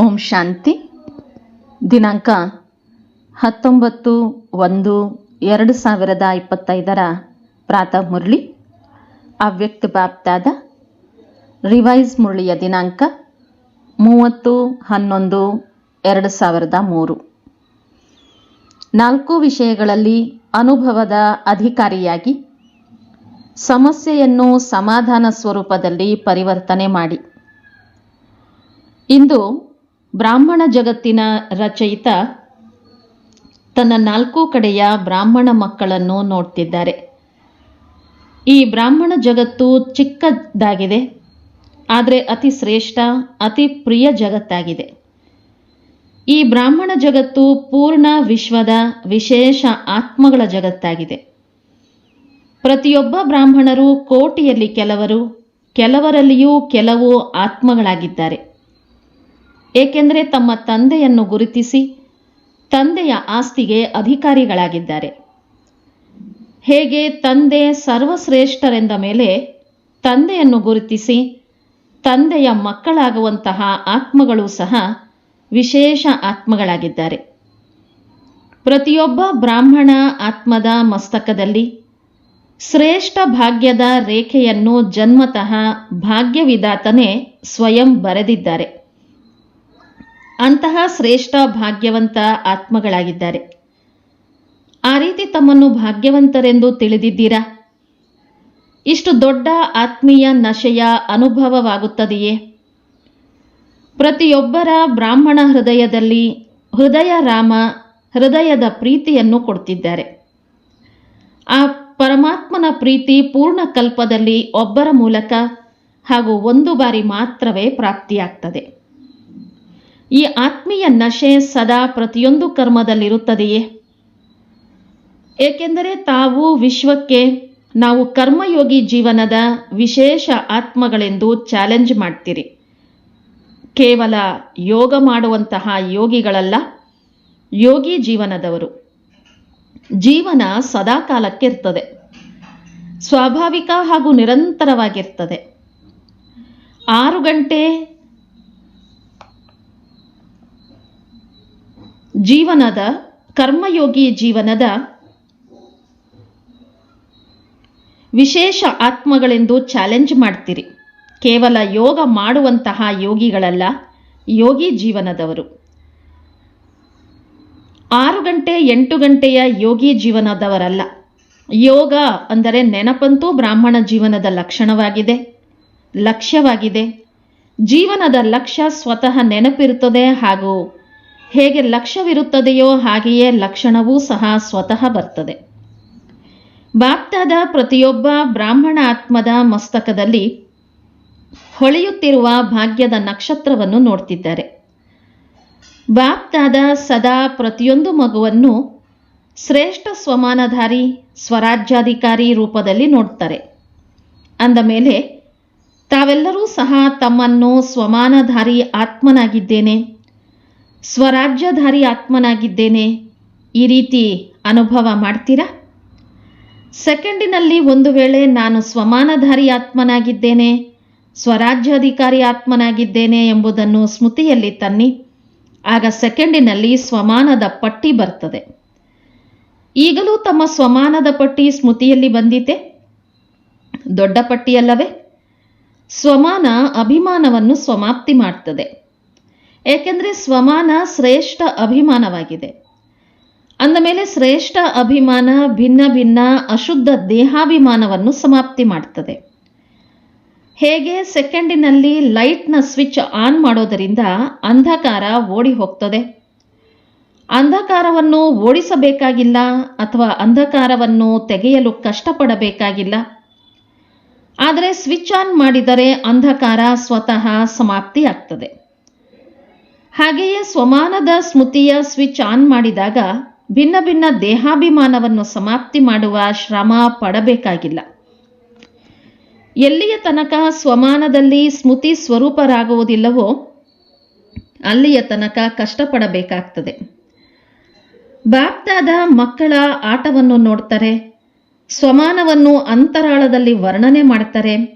ಓಂ ಶಾಂತಿ. ದಿನಾಂಕ ಹತ್ತೊಂಬತ್ತು ಒಂದು ಎರಡು ಸಾವಿರದ ಇಪ್ಪತ್ತೈದರ ಪ್ರಾತಃ ಮುರಳಿ. ಅವ್ಯಕ್ತ ಬಾಪ್ತಾದ ರಿವೈಸ್ ಮುರಳಿಯ ದಿನಾಂಕ ಮೂವತ್ತು ಹನ್ನೊಂದು ಎರಡು ಸಾವಿರದ ಮೂರು. ನಾಲ್ಕು ವಿಷಯಗಳಲ್ಲಿ ಅನುಭವದ ಅಧಿಕಾರಿಯಾಗಿ ಸಮಸ್ಯೆಯನ್ನು ಸಮಾಧಾನ ಸ್ವರೂಪದಲ್ಲಿ ಪರಿವರ್ತನೆ ಮಾಡಿ. ಇಂದು ಬ್ರಾಹ್ಮಣ ಜಗತ್ತಿನ ರಚಯಿತ ತನ್ನ ನಾಲ್ಕು ಕಡೆಯ ಬ್ರಾಹ್ಮಣ ಮಕ್ಕಳನ್ನು ನೋಡ್ತಿದ್ದಾರೆ. ಈ ಬ್ರಾಹ್ಮಣ ಜಗತ್ತು ಚಿಕ್ಕದಾಗಿದೆ, ಆದರೆ ಅತಿ ಶ್ರೇಷ್ಠ, ಅತಿ ಪ್ರಿಯ ಜಗತ್ತಾಗಿದೆ. ಈ ಬ್ರಾಹ್ಮಣ ಜಗತ್ತು ಪೂರ್ಣ ವಿಶ್ವದ ವಿಶೇಷ ಆತ್ಮಗಳ ಜಗತ್ತಾಗಿದೆ. ಪ್ರತಿಯೊಬ್ಬ ಬ್ರಾಹ್ಮಣರು ಕೋಟಿಯಲ್ಲಿ ಕೆಲವರು, ಕೆಲವರಲ್ಲಿಯೂ ಕೆಲವು ಆತ್ಮಗಳಾಗಿದ್ದಾರೆ. ಏಕೆಂದರೆ ತಮ್ಮ ತಂದೆಯನ್ನು ಗುರುತಿಸಿ ತಂದೆಯ ಆಸ್ತಿಗೆ ಅಧಿಕಾರಿಗಳಾಗಿದ್ದಾರೆ. ಹೇಗೆ ತಂದೆ ಸರ್ವಶ್ರೇಷ್ಠರೆಂದ ಮೇಲೆ ತಂದೆಯನ್ನು ಗುರುತಿಸಿ ತಂದೆಯ ಮಕ್ಕಳಾಗುವಂತಹ ಆತ್ಮಗಳು ಸಹ ವಿಶೇಷ ಆತ್ಮಗಳಾಗಿದ್ದಾರೆ. ಪ್ರತಿಯೊಬ್ಬ ಬ್ರಾಹ್ಮಣ ಆತ್ಮದ ಮಸ್ತಕದಲ್ಲಿ ಶ್ರೇಷ್ಠ ಭಾಗ್ಯದ ರೇಖೆಯನ್ನು ಜನ್ಮತಃ ಭಾಗ್ಯವಿದಾತನೇ ಸ್ವಯಂ ಬರೆದಿದ್ದಾರೆ. ಅಂತಹ ಶ್ರೇಷ್ಠ ಭಾಗ್ಯವಂತ ಆತ್ಮಗಳಾಗಿದ್ದಾರೆ. ಆ ರೀತಿ ತಮ್ಮನ್ನು ಭಾಗ್ಯವಂತರೆಂದು ತಿಳಿದಿದ್ದೀರಾ? ಇಷ್ಟು ದೊಡ್ಡ ಆತ್ಮೀಯ ನಶೆಯ ಅನುಭವವಾಗುತ್ತದೆಯೇ? ಪ್ರತಿಯೊಬ್ಬರ ಬ್ರಾಹ್ಮಣ ಹೃದಯದಲ್ಲಿ ಹೃದಯ ರಾಮ ಹೃದಯದ ಪ್ರೀತಿಯನ್ನು ಕೊಡ್ತಿದ್ದಾರೆ. ಆ ಪರಮಾತ್ಮನ ಪ್ರೀತಿ ಪೂರ್ಣ ಕಲ್ಪದಲ್ಲಿ ಒಬ್ಬರ ಮೂಲಕ ಹಾಗೂ ಒಂದು ಬಾರಿ ಮಾತ್ರವೇ ಪ್ರಾಪ್ತಿಯಾಗ್ತದೆ. ಈ ಆತ್ಮೀಯ ನಶೆ ಸದಾ ಪ್ರತಿಯೊಂದು ಕರ್ಮದಲ್ಲಿರುತ್ತದೆಯೇ? ಏಕೆಂದರೆ ತಾವು ವಿಶ್ವಕ್ಕೆ, ನಾವು ಕರ್ಮಯೋಗಿ ಜೀವನದ ವಿಶೇಷ ಆತ್ಮಗಳೆಂದು ಚಾಲೆಂಜ್ ಮಾಡ್ತೀರಿ. ಕೇವಲ ಯೋಗ ಮಾಡುವಂತಹ ಯೋಗಿಗಳಲ್ಲ, ಯೋಗಿ ಜೀವನದವರು. ಜೀವನ ಸದಾಕಾಲಕ್ಕೆ ಇರ್ತದೆ ಸ್ವಾಭಾವಿಕ ಹಾಗೂ ನಿರಂತರವಾಗಿರ್ತದೆ. ಆರು ಗಂಟೆ ಜೀವನದ, ಕರ್ಮಯೋಗಿ ಜೀವನದ ವಿಶೇಷ ಆತ್ಮಗಳೆಂದು ಚಾಲೆಂಜ್ ಮಾಡ್ತೀರಿ. ಕೇವಲ ಯೋಗ ಮಾಡುವಂತಹ ಯೋಗಿಗಳಲ್ಲ, ಯೋಗಿ ಜೀವನದವರು. ಆರು ಗಂಟೆ, ಎಂಟು ಗಂಟೆಯ ಯೋಗಿ ಜೀವನದವರಲ್ಲ. ಯೋಗ ಅಂದರೆ ನೆನಪಂತೂ ಬ್ರಾಹ್ಮಣ ಜೀವನದ ಲಕ್ಷಣವಾಗಿದೆ, ಲಕ್ಷ್ಯವಾಗಿದೆ. ಜೀವನದ ಲಕ್ಷ್ಯ ಸ್ವತಃ ನೆನಪಿರುತ್ತದೆ ಹಾಗೂ ಹೇಗೆ ಲಕ್ಷ್ಯವಿರುತ್ತದೆಯೋ ಹಾಗೆಯೇ ಲಕ್ಷಣವೂ ಸಹ ಸ್ವತಃ ಬರ್ತದೆ. ಬಾಪ್ತಾದ ಪ್ರತಿಯೊಬ್ಬ ಬ್ರಾಹ್ಮಣ ಆತ್ಮದ ಮಸ್ತಕದಲ್ಲಿ ಹೊಳೆಯುತ್ತಿರುವ ಭಾಗ್ಯದ ನಕ್ಷತ್ರವನ್ನು ನೋಡ್ತಿದ್ದಾರೆ. ಬಾಪ್ತಾದ ಸದಾ ಪ್ರತಿಯೊಂದು ಮಗುವನ್ನು ಶ್ರೇಷ್ಠ ಸ್ವಮಾನಧಾರಿ, ಸ್ವರಾಜ್ಯಾಧಿಕಾರಿ ರೂಪದಲ್ಲಿ ನೋಡ್ತಾರೆ. ಅಂದ ಮೇಲೆ, ತಾವೆಲ್ಲರೂ ಸಹ ತಮ್ಮನ್ನು ಸ್ವಮಾನಧಾರಿ ಆತ್ಮನಾಗಿದ್ದೇನೆ. ಸ್ವರಾಜ್ಯಧಾರಿ ಆತ್ಮನಾಗಿದ್ದೇನೆ. ಈ ರೀತಿ ಅನುಭವ ಮಾಡ್ತೀರಾ? ಸೆಕೆಂಡಿನಲ್ಲಿ ಒಂದು ವೇಳೆ ನಾನು ಸ್ವಮಾನಧಾರಿ ಆತ್ಮನಾಗಿದ್ದೇನೆ, ಸ್ವರಾಜ್ಯಾಧಿಕಾರಿ ಆತ್ಮನಾಗಿದ್ದೇನೆ ಎಂಬುದನ್ನು ಸ್ಮೃತಿಯಲ್ಲಿ ತನ್ನಿ. ಆಗ ಸೆಕೆಂಡಿನಲ್ಲಿ ಸ್ವಮಾನದ ಪಟ್ಟಿ ಬರ್ತದೆ. ಈಗಲೂ ತಮ್ಮ ಸ್ವಮಾನದ ಪಟ್ಟಿ ಸ್ಮೃತಿಯಲ್ಲಿ ಬಂದಿತೆ? ದೊಡ್ಡ ಪಟ್ಟಿಯಲ್ಲವೇ? ಸ್ವಮಾನ ಅಭಿಮಾನವನ್ನು ಸ್ವಮಾಪ್ತಿ ಮಾಡ್ತದೆ. ಏಕೆಂದರೆ ಸ್ವಮಾನ ಶ್ರೇಷ್ಠ ಅಭಿಮಾನವಾಗಿದೆ. ಅಂದ ಮೇಲೆ ಶ್ರೇಷ್ಠ ಅಭಿಮಾನ ಭಿನ್ನ ಭಿನ್ನ ಅಶುದ್ಧ ದೇಹಾಭಿಮಾನವನ್ನು ಸಮಾಪ್ತಿ ಮಾಡ್ತದೆ. ಹೇಗೆ? ಸೆಕೆಂಡಿನಲ್ಲಿ ಲೈಟ್ನ ಸ್ವಿಚ್ ಆನ್ ಮಾಡೋದರಿಂದ ಅಂಧಕಾರ ಓಡಿ ಹೋಗ್ತದೆ. ಅಂಧಕಾರವನ್ನು ಓಡಿಸಬೇಕಾಗಿಲ್ಲ ಅಥವಾ ಅಂಧಕಾರವನ್ನು ತೆಗೆಯಲು ಕಷ್ಟಪಡಬೇಕಾಗಿಲ್ಲ. ಆದರೆ ಸ್ವಿಚ್ ಆನ್ ಮಾಡಿದರೆ ಅಂಧಕಾರ ಸ್ವತಃ ಸಮಾಪ್ತಿಯಾಗ್ತದೆ. ಹಾಗೆಯೇ ಸ್ವಮಾನದ ಸ್ಮೃತಿಯ ಸ್ವಿಚ್ ಆನ್ ಮಾಡಿದಾಗ ಭಿನ್ನ ಭಿನ್ನ ದೇಹಾಭಿಮಾನವನ್ನು ಸಮಾಪ್ತಿ ಮಾಡುವ ಶ್ರಮ ಪಡಬೇಕಾಗಿಲ್ಲ. ಎಲ್ಲಿಯ ತನಕ ಸ್ವಮಾನದಲ್ಲಿ ಸ್ಮೃತಿ ಸ್ವರೂಪರಾಗುವುದಿಲ್ಲವೋ ಅಲ್ಲಿಯ ತನಕ ಕಷ್ಟಪಡಬೇಕಾಗ್ತದೆ. ಬಾಪ್ತಾದ ಮಕ್ಕಳ ಆಟವನ್ನು ನೋಡ್ತಾರೆ, ಸ್ವಮಾನವನ್ನು ಅಂತರಾಳದಲ್ಲಿ ವರ್ಣನೆ ಮಾಡ್ತಾರೆ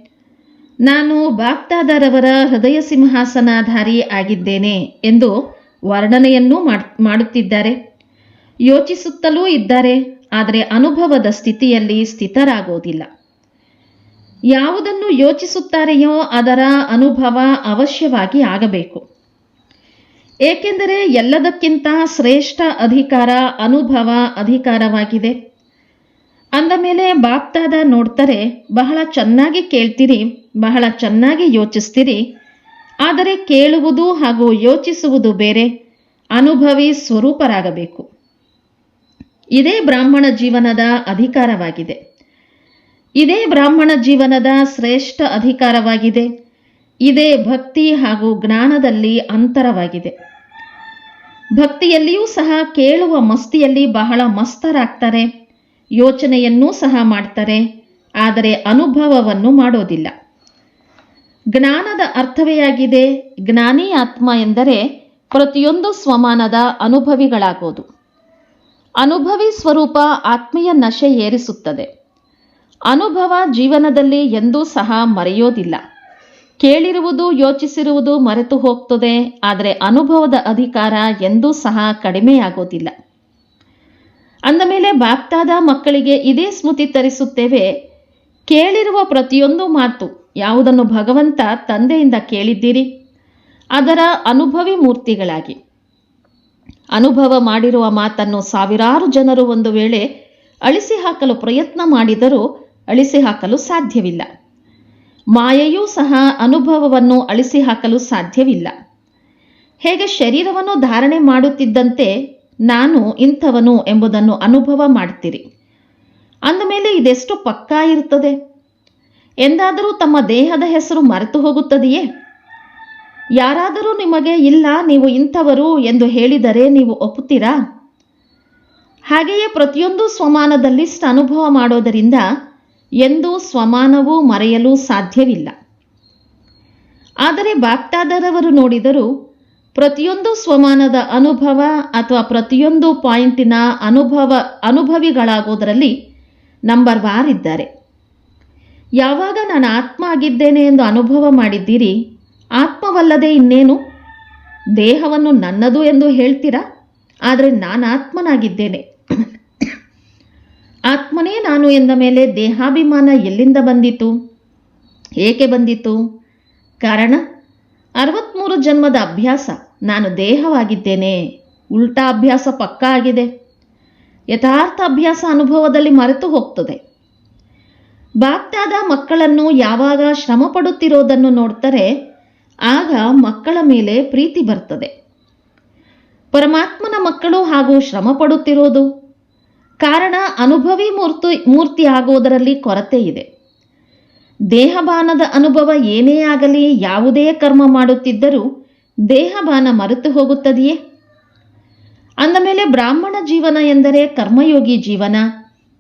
ನಾನು ಬಾಗ್ದಾದರವರ ಹೃದಯ ಸಿಂಹಾಸನಾಧಾರಿ ಆಗಿದ್ದೇನೆ ಎಂದು ವರ್ಣನೆಯನ್ನೂ ಮಾಡುತ್ತಿದ್ದಾರೆ. ಯೋಚಿಸುತ್ತಲೂ ಇದ್ದಾರೆ, ಆದರೆ ಅನುಭವದ ಸ್ಥಿತಿಯಲ್ಲಿ ಸ್ಥಿತರಾಗೋದಿಲ್ಲ. ಯಾವುದನ್ನು ಯೋಚಿಸುತ್ತಾರೆಯೋ ಅದರ ಅನುಭವ ಅವಶ್ಯವಾಗಿ ಆಗಬೇಕು. ಏಕೆಂದರೆ ಎಲ್ಲದಕ್ಕಿಂತ ಶ್ರೇಷ್ಠ ಅಧಿಕಾರ ಅನುಭವ ಅಧಿಕಾರವಾಗಿದೆ. ಅಂದ ಮೇಲೆ ಬಾಪ್ತಾದ ನೋಡ್ತಾರೆ, ಬಹಳ ಚೆನ್ನಾಗಿ ಕೇಳ್ತೀರಿ, ಬಹಳ ಚೆನ್ನಾಗಿ ಯೋಚಿಸ್ತೀರಿ. ಆದರೆ ಕೇಳುವುದು ಹಾಗೂ ಯೋಚಿಸುವುದು ಬೇರೆ, ಅನುಭವಿ ಸ್ವರೂಪರಾಗಬೇಕು. ಇದೇ ಬ್ರಾಹ್ಮಣ ಜೀವನದ ಅಧಿಕಾರವಾಗಿದೆ. ಇದೇ ಬ್ರಾಹ್ಮಣ ಜೀವನದ ಶ್ರೇಷ್ಠ ಅಧಿಕಾರವಾಗಿದೆ. ಇದೇ ಭಕ್ತಿ ಹಾಗೂ ಜ್ಞಾನದಲ್ಲಿ ಅಂತರವಾಗಿದೆ. ಭಕ್ತಿಯಲ್ಲಿಯೂ ಸಹ ಕೇಳುವ ಮಸ್ತಿಯಲ್ಲಿ ಬಹಳ ಮಸ್ತರಾಗ್ತಾರೆ. ಯೋಚನೆಯನ್ನೂ ಸಹ ಮಾಡ್ತಾರೆ, ಆದರೆ ಅನುಭವವನ್ನು ಮಾಡೋದಿಲ್ಲ. ಜ್ಞಾನದ ಅರ್ಥವೇ ಆಗಿದೆ ಜ್ಞಾನಿ ಆತ್ಮ ಎಂದರೆ ಪ್ರತಿಯೊಂದು ಸ್ವಮಾನದ ಅನುಭವಿಗಳಾಗೋದು. ಅನುಭವಿ ಸ್ವರೂಪ ಆತ್ಮೀಯ ನಶೆ ಏರಿಸುತ್ತದೆ. ಅನುಭವ ಜೀವನದಲ್ಲಿ ಎಂದೂ ಸಹ ಮರೆಯೋದಿಲ್ಲ. ಕೇಳಿರುವುದು, ಯೋಚಿಸಿರುವುದು ಮರೆತು ಹೋಗ್ತದೆ ಆದರೆ ಅನುಭವದ ಅಧಿಕಾರ ಎಂದೂ ಸಹ ಕಡಿಮೆಯಾಗೋದಿಲ್ಲ. ಅಂದ ಮೇಲೆ ಬಾಪ್ತಾದ ಮಕ್ಕಳಿಗೆ ಇದೇ ಸ್ಮೃತಿ ತರಿಸುತ್ತೇವೆ. ಕೇಳಿರುವ ಪ್ರತಿಯೊಂದು ಮಾತು ಯಾವುದನ್ನು ಭಗವಂತ ತಂದೆಯಿಂದ ಕೇಳಿದ್ದೀರಿ? ಅದರ ಅನುಭವಿ ಮೂರ್ತಿಗಳಾಗಿ. ಅನುಭವ ಮಾಡಿರುವ ಮಾತನ್ನು ಸಾವಿರಾರು ಜನರು ಒಂದು ವೇಳೆ ಅಳಿಸಿ ಹಾಕಲು ಪ್ರಯತ್ನ ಮಾಡಿದರೂ ಅಳಿಸಿ ಹಾಕಲು ಸಾಧ್ಯವಿಲ್ಲ. ಮಾಯೆಯೂ ಸಹ ಅನುಭವವನ್ನು ಅಳಿಸಿ ಹಾಕಲು ಸಾಧ್ಯವಿಲ್ಲ. ಹೇಗೆ ಶರೀರವನ್ನು ಧಾರಣೆ ಮಾಡುತ್ತಿದ್ದಂತೆ ನಾನು ಇಂಥವನು ಎಂಬುದನ್ನು ಅನುಭವ ಮಾಡ್ತೀರಿ. ಅಂದಮೇಲೆ ಇದೆಷ್ಟು ಪಕ್ಕಾ ಇರುತ್ತದೆ? ಎಂದಾದರೂ ತಮ್ಮ ದೇಹದ ಹೆಸರು ಮರೆತು ಹೋಗುತ್ತದೆಯೇ? ಯಾರಾದರೂ ನಿಮಗೆ, ಇಲ್ಲ, ನೀವು ಇಂಥವರು ಎಂದು ಹೇಳಿದರೆ ನೀವು ಒಪ್ಪುತ್ತೀರಾ? ಹಾಗೆಯೇ ಪ್ರತಿಯೊಂದು ಸ್ವಮಾನದಲ್ಲಿ ಅನುಭವ ಮಾಡೋದರಿಂದ ಎಂದೂ ಸ್ವಮಾನವೂ ಮರೆಯಲು ಸಾಧ್ಯವಿಲ್ಲ. ಆದರೆ ಬಾಕ್ಟಾದರವರು ನೋಡಿದರೂ ಪ್ರತಿಯೊಂದು ಸ್ವಮಾನದ ಅನುಭವ ಅಥವಾ ಪ್ರತಿಯೊಂದು ಪಾಯಿಂಟಿನ ಅನುಭವ, ಅನುಭವಿಗಳಾಗೋದರಲ್ಲಿ ನಂಬರ್ ವಾರ್ ಇದ್ದಾರೆ. ಯಾವಾಗ ನಾನು ಆತ್ಮ ಆಗಿದ್ದೇನೆ ಎಂದು ಅನುಭವ ಮಾಡಿದ್ದೀರಿ? ಆತ್ಮವಲ್ಲದೆ ಇನ್ನೇನು? ದೇಹವನ್ನು ನನ್ನದು ಎಂದು ಹೇಳ್ತೀರಾ? ಆದರೆ ನಾನು ಆತ್ಮನಾಗಿದ್ದೇನೆ. ಆತ್ಮನೇ ನಾನು ಎಂದ ಮೇಲೆ ದೇಹಾಭಿಮಾನ ಎಲ್ಲಿಂದ ಬಂದಿತು? ಏಕೆ ಬಂದಿತು? ಕಾರಣ? ಅರವತ್ಮೂರು ಜನ್ಮದ ಅಭ್ಯಾಸ. ನಾನು ದೇಹವಾಗಿದ್ದೇನೆ. ಉಲ್ಟಾ ಅಭ್ಯಾಸ ಪಕ್ಕಾ ಆಗಿದೆ. ಯಥಾರ್ಥ ಅಭ್ಯಾಸ ಅನುಭವದಲ್ಲಿ ಮರೆತು ಹೋಗ್ತದೆ. ಬಾಗ್ದಾದ ಮಕ್ಕಳನ್ನು ಯಾವಾಗ ಶ್ರಮ ಪಡುತ್ತಿರೋದನ್ನು ನೋಡ್ತಾರೆ, ಆಗ ಮಕ್ಕಳ ಮೇಲೆ ಪ್ರೀತಿ ಬರ್ತದೆ. ಪರಮಾತ್ಮನ ಮಕ್ಕಳು ಹಾಗೂ ಶ್ರಮ ಕಾರಣ ಅನುಭವಿ ಮೂರ್ತಿ ಮೂರ್ತಿ ಆಗುವುದರಲ್ಲಿ ಕೊರತೆ ಇದೆ. ದೇಹಬಾನದ ಅನುಭವ ಏನೇ ಆಗಲಿ ಯಾವುದೇ ಕರ್ಮ ಮಾಡುತ್ತಿದ್ದರೂ ದೇಹಬಾನ ಮರೆತು ಹೋಗುತ್ತದೆಯೇ? ಅಂದ ಮೇಲೆ ಬ್ರಾಹ್ಮಣ ಜೀವನ ಎಂದರೆ ಕರ್ಮಯೋಗಿ ಜೀವನ,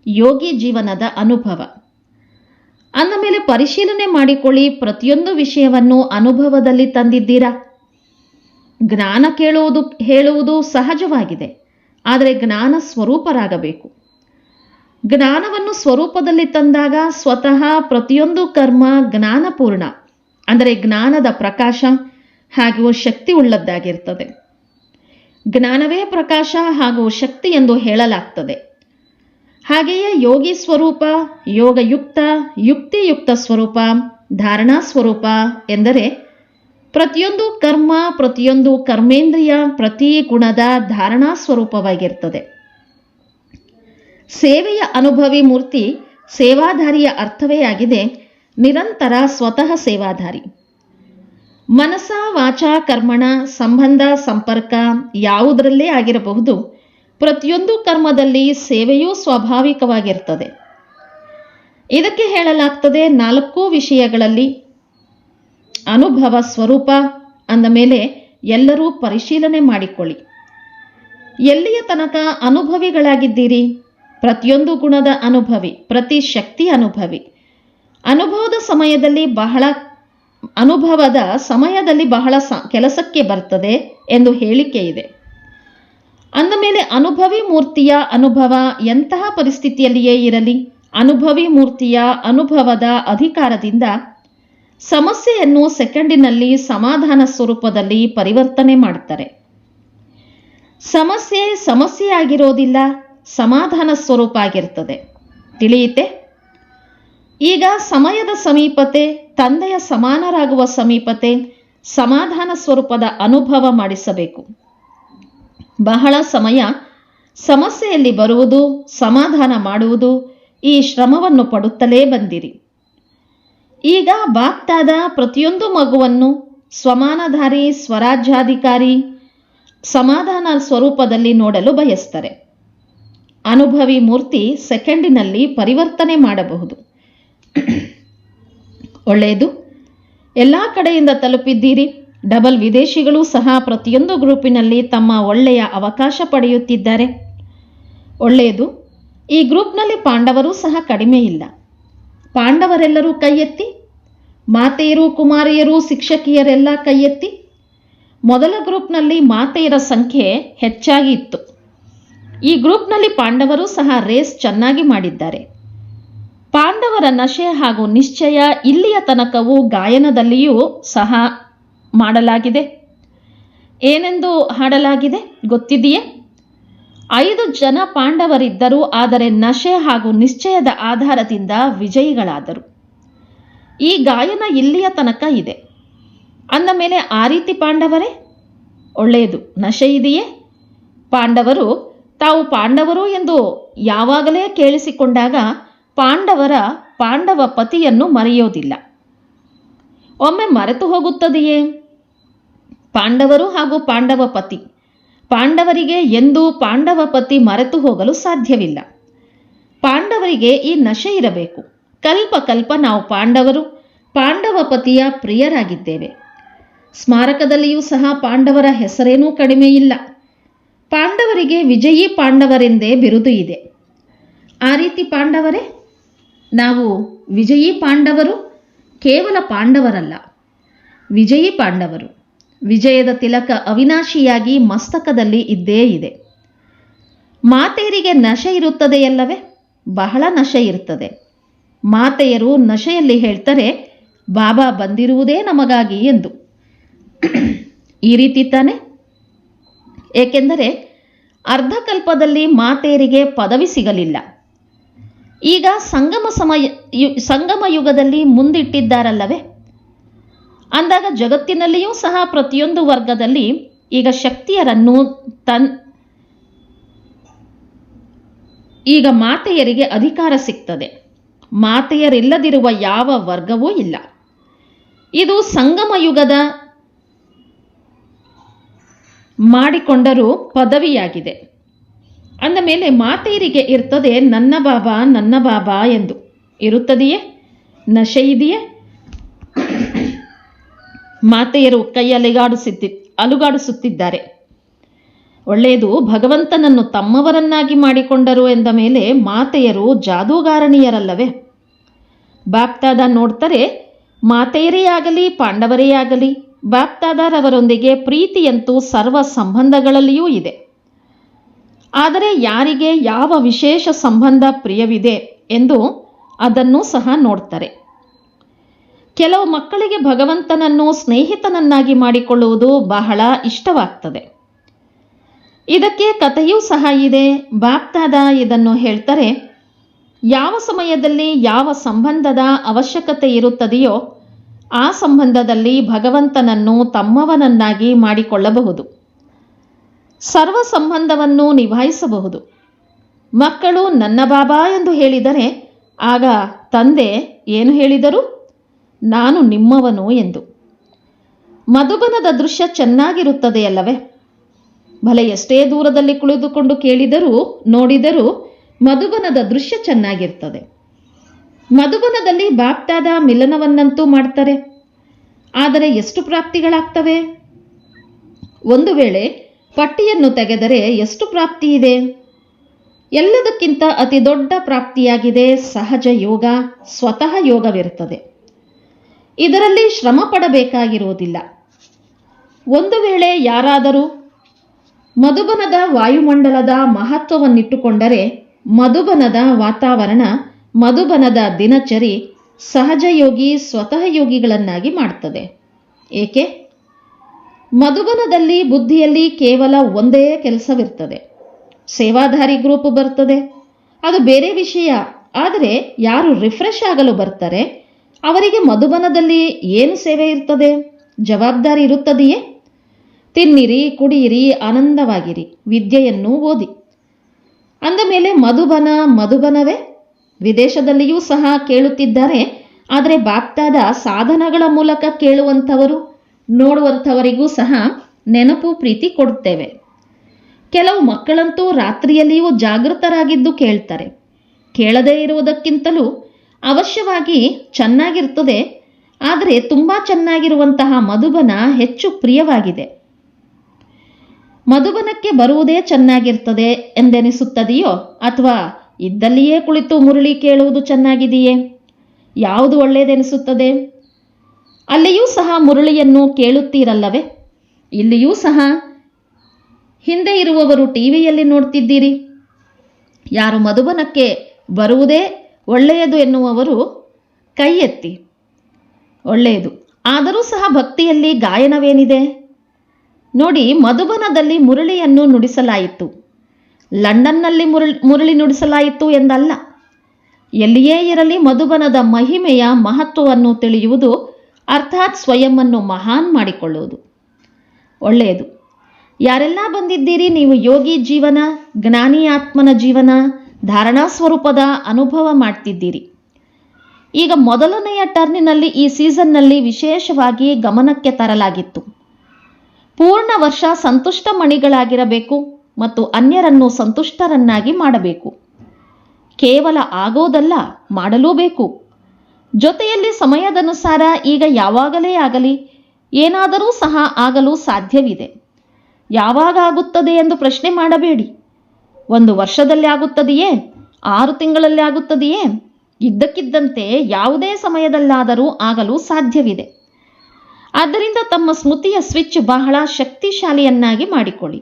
ಯೋಗಿ ಜೀವನದ ಅನುಭವ. ಅಂದ ಮೇಲೆ ಪರಿಶೀಲನೆ ಮಾಡಿಕೊಳ್ಳಿ, ಪ್ರತಿಯೊಂದು ವಿಷಯವನ್ನು ಅನುಭವದಲ್ಲಿ ತಂದಿದ್ದೀರಾ? ಜ್ಞಾನ ಕೇಳುವುದು, ಹೇಳುವುದು ಸಹಜವಾಗಿದೆ, ಆದರೆ ಜ್ಞಾನ ಸ್ವರೂಪರಾಗಬೇಕು. ಜ್ಞಾನವನ್ನು ಸ್ವರೂಪದಲ್ಲಿ ತಂದಾಗ ಸ್ವತಃ ಪ್ರತಿಯೊಂದು ಕರ್ಮ ಜ್ಞಾನಪೂರ್ಣ. ಅಂದರೆ ಜ್ಞಾನದ ಪ್ರಕಾಶ ಹಾಗೂ ಶಕ್ತಿ ಉಳ್ಳದ್ದಾಗಿರ್ತದೆ. ಜ್ಞಾನವೇ ಪ್ರಕಾಶ ಹಾಗೂ ಶಕ್ತಿ ಎಂದು ಹೇಳಲಾಗ್ತದೆ. ಹಾಗೆಯೇ ಯೋಗಿ ಸ್ವರೂಪ, ಯೋಗಯುಕ್ತ, ಯುಕ್ತಿಯುಕ್ತ ಸ್ವರೂಪ, ಧಾರಣಾ ಸ್ವರೂಪ ಎಂದರೆ ಪ್ರತಿಯೊಂದು ಕರ್ಮ, ಪ್ರತಿಯೊಂದು ಕರ್ಮೇಂದ್ರಿಯ ಪ್ರತಿ ಗುಣದ ಧಾರಣಾ ಸ್ವರೂಪವಾಗಿರ್ತದೆ. ಸೇವೆಯ ಅನುಭವಿ ಮೂರ್ತಿ ಸೇವಾಧಾರಿಯ ಅರ್ಥವೇ ಆಗಿದೆ. ನಿರಂತರ ಸ್ವತಃ ಸೇವಾಧಾರಿ. ಮನಸ ವಾಚ ಕರ್ಮಣ ಸಂಬಂಧ ಸಂಪರ್ಕ ಯಾವುದರಲ್ಲೇ ಆಗಿರಬಹುದು. ಪ್ರತಿಯೊಂದು ಕರ್ಮದಲ್ಲಿ ಸೇವೆಯೂ ಸ್ವಾಭಾವಿಕವಾಗಿರ್ತದೆ. ಇದಕ್ಕೆ ಹೇಳಲಾಗ್ತದೆ ನಾಲ್ಕು ವಿಷಯಗಳಲ್ಲಿ. ಅನುಭವ ಸ್ವರೂಪ ಅಂದ ಮೇಲೆ ಎಲ್ಲರೂ ಪರಿಶೀಲನೆ ಮಾಡಿಕೊಳ್ಳಿ. ಎಲ್ಲಿಯ ತನಕ ಅನುಭವಿಗಳಾಗಿದ್ದೀರಿ? ಪ್ರತಿಯೊಂದು ಗುಣದ ಅನುಭವಿ, ಪ್ರತಿ ಶಕ್ತಿ ಅನುಭವಿ. ಅನುಭವದ ಸಮಯದಲ್ಲಿ ಬಹಳ, ಅನುಭವದ ಸಮಯದಲ್ಲಿ ಬಹಳ ಸ- ಕೆಲಸಕ್ಕೆ ಬರ್ತದೆ ಎಂದು ಹೇಳಿಕೆ ಇದೆ. ಅಂದ ಮೇಲೆ ಅನುಭವಿ ಮೂರ್ತಿಯ ಅನುಭವ ಎಂತಹ ಪರಿಸ್ಥಿತಿಯಲ್ಲಿಯೇ ಇರಲಿ, ಅನುಭವಿ ಮೂರ್ತಿಯ ಅನುಭವದ ಅಧಿಕಾರದಿಂದ ಸಮಸ್ಯೆಯನ್ನು ಸೆಕೆಂಡಿನಲ್ಲಿ ಸಮಾಧಾನ ಸ್ವರೂಪದಲ್ಲಿ ಪರಿವರ್ತನೆ ಮಾಡ್ತಾರೆ. ಸಮಸ್ಯೆ ಸಮಸ್ಯೆಯಾಗಿರೋದಿಲ್ಲ ಸಮಾಧಾನ ಸ್ವರೂಪ ಆಗಿರ್ತದೆ. ತಿಳಿಯಿತೆ? ಈಗ ಸಮಯದ ಸಮೀಪತೆ, ತಂದೆಯ ಸಮಾನರಾಗುವ ಸಮೀಪತೆ, ಸಮಾಧಾನ ಸ್ವರೂಪದ ಅನುಭವ ಮಾಡಿಸಬೇಕು. ಬಹಳ ಸಮಯ ಸಮಸ್ಯೆಯಲ್ಲಿ ಬರುವುದು, ಸಮಾಧಾನ ಮಾಡುವುದು ಈ ಶ್ರಮವನ್ನು ಪಡುತ್ತಲೇ ಬಂದಿರಿ. ಈಗ ಬಾಕ್ತಾದ ಪ್ರತಿಯೊಂದು ಮಗುವನ್ನು ಸ್ವಮಾನಧಾರಿ, ಸ್ವರಾಜ್ಯಾಧಿಕಾರಿ, ಸಮಾಧಾನ ಸ್ವರೂಪದಲ್ಲಿ ನೋಡಲು ಬಯಸ್ತಾರೆ. ಅನುಭವಿ ಮೂರ್ತಿ ಸೆಕೆಂಡಿನಲ್ಲಿ ಪರಿವರ್ತನೆ ಮಾಡಬಹುದು. ಒಳ್ಳೆಯದು. ಎಲ್ಲ ಕಡೆಯಿಂದ ತಲುಪಿದ್ದೀರಿ. ಡಬಲ್ ವಿದೇಶಿಗಳು ಸಹ ಪ್ರತಿಯೊಂದು ಗ್ರೂಪಿನಲ್ಲಿ ತಮ್ಮ ಒಳ್ಳೆಯ ಅವಕಾಶ ಪಡೆಯುತ್ತಿದ್ದಾರೆ. ಒಳ್ಳೆಯದು. ಈ ಗ್ರೂಪ್ನಲ್ಲಿ ಪಾಂಡವರು ಸಹ ಕಡಿಮೆ ಇಲ್ಲ. ಪಾಂಡವರೆಲ್ಲರೂ ಕೈ ಮಾತೆಯರು ಕುಮಾರಿಯರು ಶಿಕ್ಷಕಿಯರೆಲ್ಲ ಕೈ ಮೊದಲ ಗ್ರೂಪ್ನಲ್ಲಿ ಮಾತೆಯರ ಸಂಖ್ಯೆ ಹೆಚ್ಚಾಗಿ ಇತ್ತು. ಈ ಗ್ರೂಪ್ನಲ್ಲಿ ಪಾಂಡವರು ಸಹ ರೇಸ್ ಚೆನ್ನಾಗಿ ಮಾಡಿದ್ದಾರೆ. ಪಾಂಡವರ ನಶೆ ಹಾಗೂ ನಿಶ್ಚಯ ಇಲ್ಲಿಯ ತನಕವೂ ಗಾಯನದಲ್ಲಿಯೂ ಸಹ ಮಾಡಲಾಗಿದೆ. ಏನೆಂದು ಹಾಡಲಾಗಿದೆ ಗೊತ್ತಿದೆಯೇ? ಐದು ಜನ ಪಾಂಡವರಿದ್ದರು, ಆದರೆ ನಶೆ ಹಾಗೂ ನಿಶ್ಚಯದ ಆಧಾರದಿಂದ ವಿಜಯಿಗಳಾದರು. ಈ ಗಾಯನ ಇಲ್ಲಿಯ ತನಕ ಇದೆ. ಅಂದ ಮೇಲೆ ಆ ರೀತಿ ಪಾಂಡವರೇ? ಒಳ್ಳೆಯದು. ನಶೆ ಇದೆಯೇ? ಪಾಂಡವರು ತಾವು ಪಾಂಡವರು ಎಂದು ಯಾವಾಗಲೇ ಕೇಳಿಸಿಕೊಂಡಾಗ ಪಾಂಡವರ ಪಾಂಡವ ಪತಿಯನ್ನು ಮರೆಯೋದಿಲ್ಲ. ಒಮ್ಮೆ ಮರೆತು ಹೋಗುತ್ತದೆಯೇ? ಪಾಂಡವರು ಹಾಗೂ ಪಾಂಡವ ಪತಿ. ಪಾಂಡವರಿಗೆ ಎಂದೂ ಪಾಂಡವ ಪತಿ ಮರೆತು ಹೋಗಲು ಸಾಧ್ಯವಿಲ್ಲ. ಪಾಂಡವರಿಗೆ ಈ ನಶೆ ಇರಬೇಕು. ಕಲ್ಪ ಕಲ್ಪ ನಾವು ಪಾಂಡವರು, ಪಾಂಡವ ಪತಿಯ ಪ್ರಿಯರಾಗಿದ್ದೇವೆ. ಸ್ಮಾರಕದಲ್ಲಿಯೂ ಸಹ ಪಾಂಡವರ ಹೆಸರೇನೂ ಕಡಿಮೆಯಿಲ್ಲ. ಪಾಂಡವರಿಗೆ ವಿಜಯೀ ಪಾಂಡವರೆಂದೇ ಬಿರುದು ಇದೆ. ಆ ರೀತಿ ಪಾಂಡವರೇ, ನಾವು ವಿಜಯೀ ಪಾಂಡವರು ಕೇವಲ ಪಾಂಡವರಲ್ಲ, ವಿಜಯಿ ಪಾಂಡವರು. ವಿಜಯದ ತಿಲಕ ಅವಿನಾಶಿಯಾಗಿ ಮಸ್ತಕದಲ್ಲಿ ಇದ್ದೇ ಇದೆ. ಮಾತೆಯರಿಗೆ ನಶೆ ಇರುತ್ತದೆಯಲ್ಲವೇ ಬಹಳ ನಶೆ ಇರುತ್ತದೆ ಮಾತೆಯರು ನಶೆಯಲ್ಲಿ ಹೇಳ್ತಾರೆ, ಬಾಬಾ ಬಂದಿರುವುದೇ ನಮಗಾಗಿ ಎಂದು. ಈ ರೀತಿ ತಾನೆ ಏಕೆಂದರೆ ಅರ್ಧಕಲ್ಪದಲ್ಲಿ ಮಾತೆಯರಿಗೆ ಪದವಿ ಸಿಗಲಿಲ್ಲ. ಈಗ ಸಂಗಮ ಸಮಯ ಸಂಗಮ ಯುಗದಲ್ಲಿ ಮುಂದಿಟ್ಟಿದ್ದಾರಲ್ಲವೇ? ಅಂದಾಗ ಜಗತ್ತಿನಲ್ಲಿಯೂ ಸಹ ಪ್ರತಿಯೊಂದು ವರ್ಗದಲ್ಲಿ ಈಗ ಶಕ್ತಿಯರನ್ನು ತನ್, ಈಗ ಮಾತೆಯರಿಗೆ ಅಧಿಕಾರ ಸಿಗ್ತದೆ. ಮಾತೆಯರಿಲ್ಲದಿರುವ ಯಾವ ವರ್ಗವೂ ಇಲ್ಲ. ಇದು ಸಂಗಮ ಯುಗದ ಮಾಡಿಕೊಂಡರೂ ಪದವಿಯಾಗಿದೆ. ಅಂದ ಮೇಲೆ ಮಾತೆಯರಿಗೆ ಇರ್ತದೆ, ನನ್ನ ಬಾಬಾ ನನ್ನ ಬಾಬಾ ಎಂದು. ಇರುತ್ತದೆಯೇ? ನಶೆ ಇದೆಯೇ ಮಾತೆಯರು ಕೈ ಅಲೆಗಾಡಿಸುತ್ತಿ ಅಲುಗಾಡಿಸುತ್ತಿದ್ದಾರೆ. ಒಳ್ಳೆಯದು, ಭಗವಂತನನ್ನು ತಮ್ಮವರನ್ನಾಗಿ ಮಾಡಿಕೊಂಡರು ಎಂದ ಮೇಲೆ ಮಾತೆಯರು ಜಾದೂಗಾರಣಿಯರಲ್ಲವೇ? ಬಾಪ್ತಾದ ನೋಡ್ತಾರೆ, ಮಾತೆಯರೇ ಆಗಲಿ, ಪಾಂಡವರೇ ಆಗಲಿ ಬಾಪ್ತಾದರವರೊಂದಿಗೆ ಪ್ರೀತಿಯಂತೂ ಸರ್ವ ಸಂಬಂಧಗಳಲ್ಲಿಯೂ ಇದೆ. ಆದರೆ ಯಾರಿಗೆ ಯಾವ ವಿಶೇಷ ಸಂಬಂಧ ಪ್ರಿಯವಿದೆ ಎಂದು ಅದನ್ನು ಸಹ ನೋಡ್ತಾರೆ. ಕೆಲವು ಮಕ್ಕಳಿಗೆ ಭಗವಂತನನ್ನು ಸ್ನೇಹಿತನನ್ನಾಗಿ ಮಾಡಿಕೊಳ್ಳುವುದು ಬಹಳ ಇಷ್ಟವಾಗ್ತದೆ. ಇದಕ್ಕೆ ಕಥೆಯೂ ಸಹ ಇದೆ. ಬಾಪ್ತಾದ ಇದನ್ನು ಹೇಳ್ತಾರೆ, ಯಾವ ಸಮಯದಲ್ಲಿ ಯಾವ ಸಂಬಂಧದ ಅವಶ್ಯಕತೆ ಇರುತ್ತದೆಯೋ ಆ ಸಂಬಂಧದಲ್ಲಿ ಭಗವಂತನನ್ನು ತಮ್ಮವನನ್ನಾಗಿ ಮಾಡಿಕೊಳ್ಳಬಹುದು. ಸರ್ವ ಸಂಬಂಧವನ್ನು ನಿಭಾಯಿಸಬಹುದು. ಮಕ್ಕಳು ನನ್ನ ಬಾಬಾ ಎಂದು ಹೇಳಿದರೆ, ಆಗ ತಂದೆ ಏನು ಹೇಳಿದರು? ನಾನು ನಿಮ್ಮವನು ಎಂದು. ಮಧುಬನದ ದೃಶ್ಯ ಚೆನ್ನಾಗಿರುತ್ತದೆಯಲ್ಲವೇ ಭಲೆ ಎಷ್ಟೇ ದೂರದಲ್ಲಿ ಕುಳಿತುಕೊಂಡು ಕೇಳಿದರೂ, ನೋಡಿದರೂ ಮಧುಬನದ ದೃಶ್ಯ ಚೆನ್ನಾಗಿರ್ತದೆ ಮಧುಬನದಲ್ಲಿ ಬಾಪ್ತಾದ ಮಿಲನವನ್ನಂತೂ ಮಾಡ್ತಾರೆ. ಆದರೆ ಎಷ್ಟು ಪ್ರಾಪ್ತಿಗಳಾಗ್ತವೆ? ಒಂದು ವೇಳೆ ಪಟ್ಟಿಯನ್ನು ತೆಗೆದರೆ ಎಷ್ಟು ಪ್ರಾಪ್ತಿ ಇದೆ? ಎಲ್ಲದಕ್ಕಿಂತ ಅತಿ ದೊಡ್ಡ ಪ್ರಾಪ್ತಿಯಾಗಿದೆ ಸಹಜ ಯೋಗ, ಸ್ವತಃ ಯೋಗವಿರುತ್ತದೆ. ಇದರಲ್ಲಿ ಶ್ರಮ ಪಡಬೇಕಾಗಿರುವುದಿಲ್ಲ ಒಂದು ವೇಳೆ ಯಾರಾದರೂ ಮಧುಬನದ ವಾಯುಮಂಡಲದ ಮಹತ್ವವನ್ನಿಟ್ಟುಕೊಂಡರೆ ಮಧುಬನದ ವಾತಾವರಣ ಮಧುಬನದ ದಿನಚರಿ ಸಹಜ ಯೋಗಿ ಸ್ವತಃ ಯೋಗಿಗಳನ್ನಾಗಿ ಮಾಡ್ತದೆ. ಏಕೆ? ಮಧುಬನದಲ್ಲಿ ಬುದ್ಧಿಯಲ್ಲಿ ಕೇವಲ ಒಂದೇ ಕೆಲಸವಿರ್ತದೆ. ಸೇವಾಧಾರಿ ಗ್ರೂಪ್ ಬರ್ತದೆ. ಅದು ಬೇರೆ ವಿಷಯ. ಆದರೆ ಯಾರು ರಿಫ್ರೆಶ್ ಆಗಲು ಬರ್ತಾರೆ, ಅವರಿಗೆ ಮಧುಬನದಲ್ಲಿ ಏನು ಸೇವೆ ಇರ್ತದೆ? ಜವಾಬ್ದಾರಿ ಇರುತ್ತದೆಯೇ? ತಿನ್ನಿರಿ, ಕುಡಿಯಿರಿ, ಆನಂದವಾಗಿರಿ, ವಿದ್ಯೆಯನ್ನು ಓದಿ. ಅಂದ ಮೇಲೆ ಮಧುಬನ ಮಧುಬನವೇ? ವಿದೇಶದಲ್ಲಿಯೂ ಸಹ ಕೇಳುತ್ತಿದ್ದಾರೆ. ಆದರೆ ಬಾಗ್ತಾದ ಸಾಧನಗಳ ಮೂಲಕ ಕೇಳುವಂಥವರು, ನೋಡುವಂಥವರಿಗೂ ಸಹ ನೆನಪು ಪ್ರೀತಿ ಕೊಡುತ್ತೇವೆ. ಕೆಲವು ಮಕ್ಕಳಂತೂ ರಾತ್ರಿಯಲ್ಲಿಯೂ ಜಾಗೃತರಾಗಿದ್ದು ಕೇಳ್ತಾರೆ. ಕೇಳದೇ ಇರುವುದಕ್ಕಿಂತಲೂ ಅವಶ್ಯವಾಗಿ ಚೆನ್ನಾಗಿರ್ತದೆ. ಆದರೆ ತುಂಬ ಚೆನ್ನಾಗಿರುವಂತಹ ಮಧುಬನ ಹೆಚ್ಚು ಪ್ರಿಯವಾಗಿದೆ. ಮಧುಬನಕ್ಕೆ ಬರುವುದೇ ಚೆನ್ನಾಗಿರ್ತದೆ ಎಂದೆನಿಸುತ್ತದೆಯೋ ಅಥವಾ ಇದ್ದಲ್ಲಿಯೇ ಕುಳಿತು ಮುರುಳಿ ಕೇಳುವುದು ಚೆನ್ನಾಗಿದೆಯೇ? ಯಾವುದು ಒಳ್ಳೆಯದೆನಿಸುತ್ತದೆ ಅಲ್ಲಿಯೂ ಸಹ ಮುರುಳಿಯನ್ನು ಕೇಳುತ್ತೀರಲ್ಲವೇ? ಇಲ್ಲಿಯೂ ಸಹ ಹಿಂದೆ ಇರುವವರು ಟಿವಿಯಲ್ಲಿ ನೋಡ್ತಿದ್ದೀರಿ. ಯಾರು ಮಧುಬನಕ್ಕೆ ಬರುವುದೇ ಒಳ್ಳೆಯದು ಎನ್ನುವವರು ಕೈ ಎತ್ತಿ ಒಳ್ಳೆಯದು. ಆದರೂ ಸಹ ಭಕ್ತಿಯಲ್ಲಿ ಗಾಯನವೇನಿದೆ? ನೋಡಿ, ಮಧುಬನದಲ್ಲಿ ಮುರಳಿಯನ್ನು ನುಡಿಸಲಾಯಿತು. ಲಂಡನ್ನಲ್ಲಿ ಮುರಳಿ ಮುರಳಿ ನುಡಿಸಲಾಯಿತು ಎಂದಲ್ಲ. ಎಲ್ಲಿಯೇ ಇರಲಿ ಮಧುಬನದ ಮಹಿಮೆಯ ಮಹತ್ವವನ್ನು ತಿಳಿಯುವುದು ಅರ್ಥಾತ್ ಸ್ವಯಂವನ್ನು ಮಹಾನ್ ಮಾಡಿಕೊಳ್ಳುವುದು. ಒಳ್ಳೆಯದು. ಯಾರೆಲ್ಲ ಬಂದಿದ್ದೀರಿ ನೀವು ಯೋಗಿ ಜೀವನ, ಜ್ಞಾನಿ ಆತ್ಮನ ಜೀವನ, ಧಾರಣಾ ಸ್ವರೂಪದ ಅನುಭವ ಮಾಡ್ತಿದ್ದೀರಿ. ಈಗ ಮೊದಲನೆಯ ಟರ್ನಿನಲ್ಲಿ ಈ ಸೀಸನ್ನಲ್ಲಿ ವಿಶೇಷವಾಗಿ ಗಮನಕ್ಕೆ ತರಲಾಗಿತ್ತು. ಪೂರ್ಣ ವರ್ಷ ಸಂತುಷ್ಟ ಮಣಿಗಳಾಗಿರಬೇಕು. ಮತ್ತು ಅನ್ಯರನ್ನು ಸಂತುಷ್ಟರನ್ನಾಗಿ ಮಾಡಬೇಕು. ಕೇವಲ ಆಗೋದಲ್ಲ ಮಾಡಲೂಬೇಕು ಜೊತೆಯಲ್ಲಿ ಸಮಯದನುಸಾರ ಈಗ ಯಾವಾಗಲೇ ಆಗಲಿ, ಏನಾದರೂ ಸಹ ಆಗಲು ಸಾಧ್ಯವಿದೆ. ಯಾವಾಗ ಆಗುತ್ತದೆ ಎಂದು ಪ್ರಶ್ನೆ ಮಾಡಬೇಡಿ. ಒಂದು ವರ್ಷದಲ್ಲಿ ಆಗುತ್ತದೆಯೇ? ಆರು ತಿಂಗಳಲ್ಲಿ ಆಗುತ್ತದೆಯೇ? ಇದ್ದಕ್ಕಿದ್ದಂತೆ ಯಾವುದೇ ಸಮಯದಲ್ಲಾದರೂ ಆಗಲು ಸಾಧ್ಯವಿದೆ. ಆದ್ದರಿಂದ ತಮ್ಮ ಸ್ಮೃತಿಯ ಸ್ವಿಚ್ ಬಹಳ ಶಕ್ತಿಶಾಲಿಯನ್ನಾಗಿ ಮಾಡಿಕೊಳ್ಳಿ.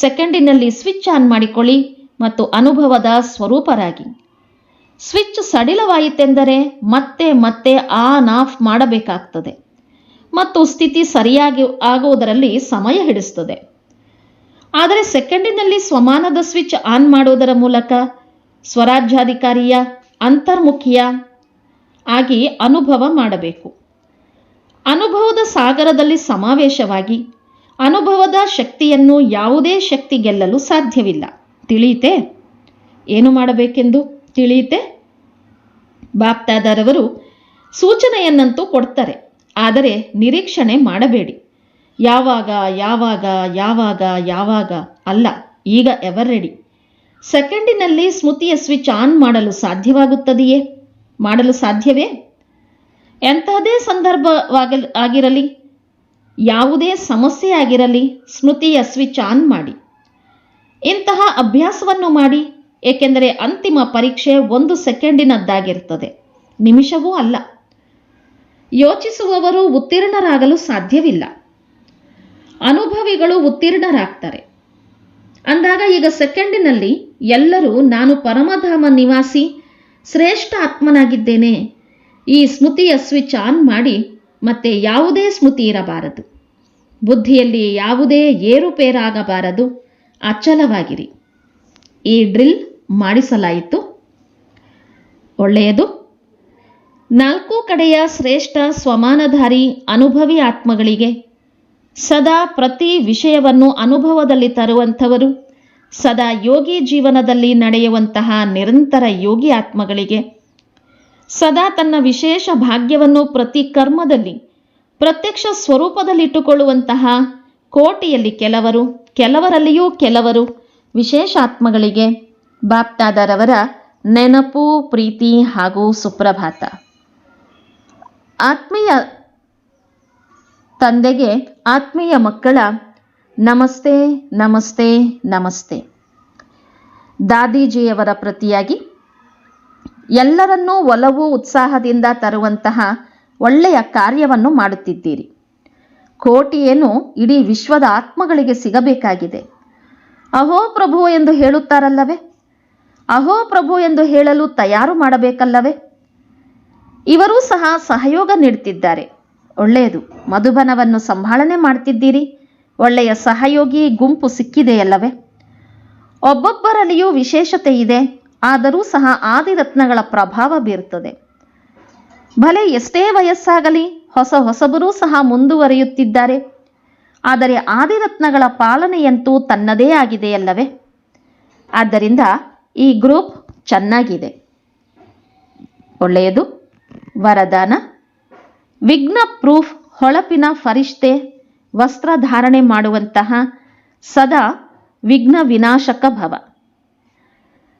ಸೆಕೆಂಡಿನಲ್ಲಿ ಸ್ವಿಚ್ ಆನ್ ಮಾಡಿಕೊಳ್ಳಿ ಮತ್ತು ಅನುಭವದ ಸ್ವರೂಪರಾಗಿ. ಸ್ವಿಚ್ ಸಡಿಲವಾಯಿತೆಂದರೆ ಮತ್ತೆ ಮತ್ತೆ ಆನ್ ಆಫ್ ಮಾಡಬೇಕಾಗ್ತದೆ ಮತ್ತು ಸ್ಥಿತಿ ಸರಿಯಾಗಿ ಆಗುವುದರಲ್ಲಿ ಸಮಯ ಹಿಡಿಸ್ತದೆ. ಆದರೆ ಸೆಕೆಂಡಿನಲ್ಲಿ ಸ್ವಮಾನದ ಸ್ವಿಚ್ ಆನ್ ಮಾಡುವುದರ ಮೂಲಕ ಸ್ವರಾಜ್ಯಾಧಿಕಾರಿಯ, ಅಂತರ್ಮುಖಿಯ ಆಗಿ ಅನುಭವ ಮಾಡಬೇಕು. ಅನುಭವದ ಸಾಗರದಲ್ಲಿ ಸಮಾವೇಶವಾಗಿ ಅನುಭವದ ಶಕ್ತಿಯನ್ನು ಯಾವುದೇ ಶಕ್ತಿ ಗೆಲ್ಲಲು ಸಾಧ್ಯವಿಲ್ಲ. ತಿಳಿಯಿತೆ? ಏನು ಮಾಡಬೇಕೆಂದು? ತಿಳಿಯಿತೆ? ಬಾಪ್ತಾದಾರವರು ಸೂಚನೆಯನ್ನಂತೂ ಕೊಡ್ತಾರೆ. ಆದರೆ ನಿರೀಕ್ಷಣೆ ಮಾಡಬೇಡಿ. ಯಾವಾಗ ಯಾವಾಗ ಯಾವಾಗ ಯಾವಾಗ ಅಲ್ಲ, ಈಗ ಎವರ್ ರೆಡಿ. ಸೆಕೆಂಡಿನಲ್ಲಿ ಸ್ಮೃತಿಯ ಸ್ವಿಚ್ ಆನ್ ಮಾಡಲು ಸಾಧ್ಯವಾಗುತ್ತದೆಯೇ? ಮಾಡಲು ಸಾಧ್ಯವೇ? ಎಂತಹದೇ ಸಂದರ್ಭವಾಗಲ್, ಆಗಿರಲಿ. ಯಾವುದೇ ಸಮಸ್ಯೆ ಆಗಿರಲಿ, ಸ್ಮೃತಿಯ ಸ್ವಿಚ್ ಆನ್ ಮಾಡಿ. ಇಂತಹ ಅಭ್ಯಾಸವನ್ನು ಮಾಡಿ, ಏಕೆಂದರೆ ಅಂತಿಮ ಪರೀಕ್ಷೆ ಒಂದು ಸೆಕೆಂಡಿನದ್ದಾಗಿರುತ್ತದೆ. ನಿಮಿಷವೂ ಅಲ್ಲ. ಯೋಚಿಸುವವರು ಉತ್ತೀರ್ಣರಾಗಲು ಸಾಧ್ಯವಿಲ್ಲ. ಅನುಭವಿಗಳು ಉತ್ತೀರ್ಣರಾಗ್ತಾರೆ. ಅಂದಾಗ ಈಗ ಸೆಕೆಂಡಿನಲ್ಲಿ ಎಲ್ಲರೂ ನಾನು ಪರಮಧಾಮ ನಿವಾಸಿ, ಶ್ರೇಷ್ಠ ಆತ್ಮನಾಗಿದ್ದೇನೆ. ಈ ಸ್ಮೃತಿಯ ಸ್ವಿಚ್ ಆನ್ ಮಾಡಿ, ಮತ್ತೆ ಯಾವುದೇ ಸ್ಮೃತಿ ಇರಬಾರದು. ಬುದ್ಧಿಯಲ್ಲಿ ಯಾವುದೇ ಏರುಪೇರಾಗಬಾರದು. ಅಚಲವಾಗಿರಿ. ಈ ಡ್ರಿಲ್ ಮಾಡಿಸಲಾಯಿತು. ಒಳ್ಳೆಯದು. ನಾಲ್ಕು ಕಡೆಯ ಶ್ರೇಷ್ಠ ಸ್ವಮಾನಧಾರಿ ಅನುಭವಿ ಆತ್ಮಗಳಿಗೆ ಸದಾ ಪ್ರತಿ ವಿಷಯವನ್ನು ಅನುಭವದಲ್ಲಿ ತರುವಂಥವರು, ಸದಾ ಯೋಗಿ ಜೀವನದಲ್ಲಿ ನಡೆಯುವಂತಹ ನಿರಂತರ ಯೋಗಿ ಆತ್ಮಗಳಿಗೆ ಸದಾ ತನ್ನ ವಿಶೇಷ ಭಾಗ್ಯವನ್ನು ಪ್ರತಿ ಕರ್ಮದಲ್ಲಿ ಪ್ರತ್ಯಕ್ಷ ಸ್ವರೂಪದಲ್ಲಿಟ್ಟುಕೊಳ್ಳುವಂತಹ ಕೋಟಿಯಲ್ಲಿ ಕೆಲವರು, ಕೆಲವರಲ್ಲಿಯೂ ಕೆಲವರು ವಿಶೇಷಾತ್ಮಗಳಿಗೆ ಬಾಪ್ತಾದರವರ ನೆನಪು, ಪ್ರೀತಿ ಹಾಗೂ ಸುಪ್ರಭಾತ. ಆತ್ಮೀಯ ತಂದೆಗೆ ಆತ್ಮೀಯ ಮಕ್ಕಳ ನಮಸ್ತೆ ನಮಸ್ತೆ ನಮಸ್ತೆ. ದಾದೀಜಿಯವರ ಪ್ರತಿಯಾಗಿ ಎಲ್ಲರನ್ನೂ ಒಲವು, ಉತ್ಸಾಹದಿಂದ ತರುವಂತಹ ಒಳ್ಳೆಯ ಕಾರ್ಯವನ್ನು ಮಾಡುತ್ತಿದ್ದೀರಿ. ಕೋಟಿಯೇನು ಇಡೀ ವಿಶ್ವದ ಆತ್ಮಗಳಿಗೆ ಸಿಗಬೇಕಾಗಿದೆ. ಅಹೋ ಪ್ರಭು ಎಂದು ಹೇಳುತ್ತಾರಲ್ಲವೇ? ಅಹೋ ಪ್ರಭು ಎಂದು ಹೇಳಲು ತಯಾರು ಮಾಡಬೇಕಲ್ಲವೇ? ಇವರೂ ಸಹ ಸಹಯೋಗ ನೀಡುತ್ತಿದ್ದಾರೆ. ಒಳ್ಳೆಯದು, ಮಧುಬನವನ್ನು ಸಂಭಾಳನೆ ಮಾಡ್ತಿದ್ದೀರಿ. ಒಳ್ಳೆಯ ಸಹಯೋಗಿ ಗುಂಪು ಸಿಕ್ಕಿದೆಯಲ್ಲವೇ? ಒಬ್ಬೊಬ್ಬರಲ್ಲಿಯೂ ವಿಶೇಷತೆ ಇದೆ ಆದರೂ ಸಹ ಆದಿರತ್ನಗಳ ಪ್ರಭಾವ ಬೀರುತ್ತದೆ ಭಲೆ ಎಷ್ಟೇ ವಯಸ್ಸಾಗಲಿ ಹೊಸ ಹೊಸಬರೂ ಸಹ ಮುಂದುವರಿಯುತ್ತಿದ್ದಾರೆ. ಆದರೆ ಆದಿರತ್ನಗಳ ಪಾಲನೆಯಂತೂ ತನ್ನದೇ ಆಗಿದೆಯಲ್ಲವೇ ಆದ್ದರಿಂದ ಈ ಗ್ರೂಪ್ ಚೆನ್ನಾಗಿದೆ. ಒಳ್ಳೆಯದು. ವರದಾನ. ವಿಘ್ನ ಪ್ರೂಫ್ ಹೊಳಪಿನ ಫರಿಷ್ಠೆ ವಸ್ತ್ರಧಾರಣೆ ಮಾಡುವಂತಹ ಸದಾ ವಿಘ್ನ ವಿನಾಶಕ ಭವ.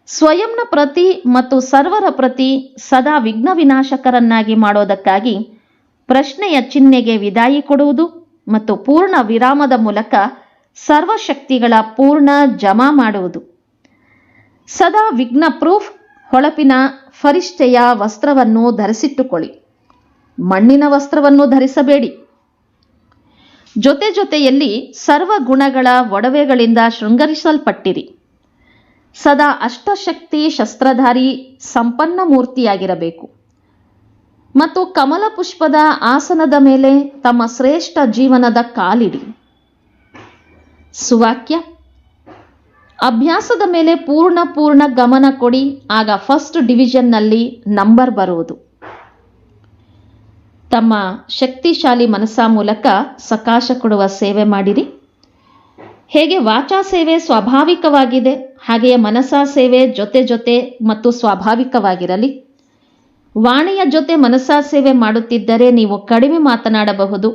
ಸ್ವಯಂನ ಪ್ರತಿ ಮತ್ತು ಸರ್ವರ ಪ್ರತಿ ಸದಾ ವಿಘ್ನ ವಿನಾಶಕರನ್ನಾಗಿ ಮಾಡೋದಕ್ಕಾಗಿ ಪ್ರಶ್ನೆಯ ಚಿಹ್ನೆಗೆ ವಿದಾಯಿ ಕೊಡುವುದು ಮತ್ತು ಪೂರ್ಣ ವಿರಾಮದ ಮೂಲಕ ಸರ್ವಶಕ್ತಿಗಳ ಪೂರ್ಣ ಜಮಾ ಮಾಡುವುದು. ಸದಾ ವಿಘ್ನ ಪ್ರೂಫ್ ಹೊಳಪಿನ ಫರಿಷ್ಠೆಯ ವಸ್ತ್ರವನ್ನು ಧರಿಸಿಟ್ಟುಕೊಳ್ಳಿ. ಮಣ್ಣಿನ ವಸ್ತ್ರವನ್ನು ಧರಿಸಬೇಡಿ. ಜೊತೆ ಜೊತೆಯಲ್ಲಿ ಸರ್ವ ಗುಣಗಳ ಒಡವೆಗಳಿಂದ ಶೃಂಗರಿಸಲ್ಪಟ್ಟಿರಿ. ಸದಾ ಅಷ್ಟಶಕ್ತಿ ಶಸ್ತ್ರಧಾರಿ ಸಂಪನ್ನ ಮೂರ್ತಿಯಾಗಿರಬೇಕು ಮತ್ತು ಕಮಲ ಪುಷ್ಪದ ಆಸನದ ಮೇಲೆ ತಮ್ಮ ಶ್ರೇಷ್ಠ ಜೀವನದ ಕಾಲಿಡಿ. ಸುವಾಕ್ಯ. ಅಭ್ಯಾಸದ ಮೇಲೆ ಪೂರ್ಣ ಪೂರ್ಣ ಗಮನ ಕೊಡಿ, ಆಗ ಫಸ್ಟ್ ಡಿವಿಷನ್ನಲ್ಲಿ ನಂಬರ್ ಬರುವುದು. ತಮ್ಮ ಶಕ್ತಿಶಾಲಿ ಮನಸ್ಸ ಮೂಲಕ ಸಕಾಶ ಕೊಡುವ ಸೇವೆ ಮಾಡಿರಿ. ಹೇಗೆ ವಾಚಾ ಸೇವೆ ಸ್ವಾಭಾವಿಕವಾಗಿದೆ, ಹಾಗೆಯೇ ಮನಸಾ ಸೇವೆ ಜೊತೆ ಜೊತೆ ಮತ್ತು ಸ್ವಾಭಾವಿಕವಾಗಿರಲಿ. ವಾಣಿಯ ಜೊತೆ ಮನಸಾ ಸೇವೆ ಮಾಡುತ್ತಿದ್ದರೆ ನೀವು ಕಡಿಮೆ ಮಾತನಾಡಬಹುದು.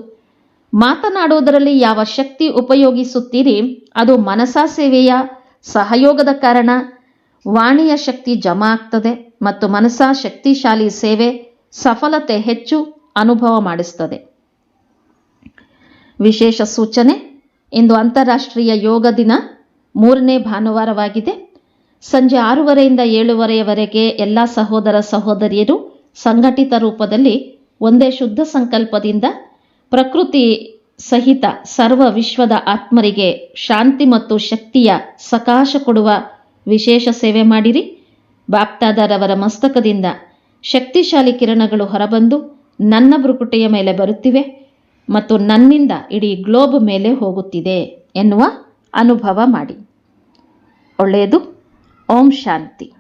ಮಾತನಾಡುವುದರಲ್ಲಿ ಯಾವ ಶಕ್ತಿ ಉಪಯೋಗಿಸುತ್ತೀರಿ, ಅದು ಮನಸಾ ಸೇವೆಯ ಸಹಯೋಗದ ಕಾರಣ, ವಾಣಿಯ ಶಕ್ತಿ ಜಮಾ ಆಗ್ತದೆ ಮತ್ತು ಮನಸಾ ಶಕ್ತಿಶಾಲಿ ಸೇವೆ ಸಫಲತೆ ಹೆಚ್ಚು ಅನುಭವ ಮಾಡಿಸ್ತದೆ. ವಿಶೇಷ ಸೂಚನೆ ಇಂದು ಅಂತಾರಾಷ್ಟ್ರೀಯ ಯೋಗ ದಿನ ಮೂರನೇ ಭಾನುವಾರವಾಗಿದೆ. ಸಂಜೆ ಆರೂವರೆಯಿಂದ ಏಳುವರೆಯವರೆಗೆ ಎಲ್ಲ ಸಹೋದರ ಸಹೋದರಿಯರು ಸಂಘಟಿತ ರೂಪದಲ್ಲಿ ಒಂದೇ ಶುದ್ಧ ಸಂಕಲ್ಪದಿಂದ ಪ್ರಕೃತಿ ಸಹಿತ ಸರ್ವ ವಿಶ್ವದ ಆತ್ಮರಿಗೆ ಶಾಂತಿ ಮತ್ತು ಶಕ್ತಿಯ ಸಕಾಶ ಕೊಡುವ ವಿಶೇಷ ಸೇವೆ ಮಾಡಿರಿ. ಬಾಪ್ತಾದಾರವರ ಮಸ್ತಕದಿಂದ ಶಕ್ತಿಶಾಲಿ ಕಿರಣಗಳು ಹೊರಬಂದು ನನ್ನ ಬೃಕುಟೆಯ ಮೇಲೆ ಬರುತ್ತಿವೆ. ಮತ್ತು ನನ್ನಿಂದ ಇಡೀ ಗ್ಲೋಬ್ ಮೇಲೆ ಹೋಗುತ್ತಿದೆ ಎನ್ನುವ ಅನುಭವ ಮಾಡಿ. ಒಳ್ಳೆಯದು. ಓಂ ಶಾಂತಿ.